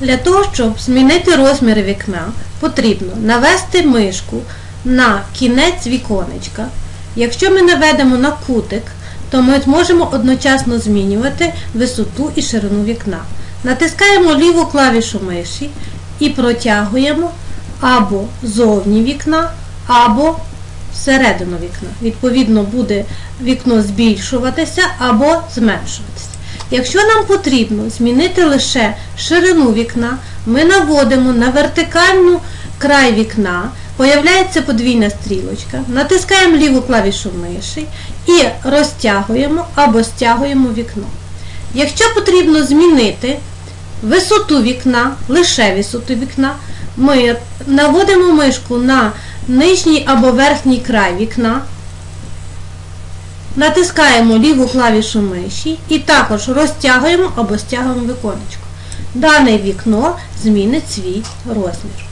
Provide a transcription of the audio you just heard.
Для того, щоб змінити розмір вікна, потрібно навести мишку на кінець віконечка. Якщо ми наведемо на кутик, то ми зможемо одночасно змінювати висоту і ширину вікна. Натискаємо ліву клавішу миші і протягуємо або зовні вікна, або всередину вікна. Відповідно, буде вікно збільшуватися або зменшуватися. Якщо нам потрібно змінити лише ширину вікна, ми наводимо на вертикальну край вікна, появляється подвійна стрілочка, натискаємо ліву клавішу миші і розтягуємо або стягуємо вікно. Якщо потрібно змінити висоту вікна, лише висоту вікна, ми наводимо мишку на нижній або верхній край вікна, натискаємо ліву клавішу миші і також розтягуємо або стягуємо виконечко. Дане вікно змінить свій розмір.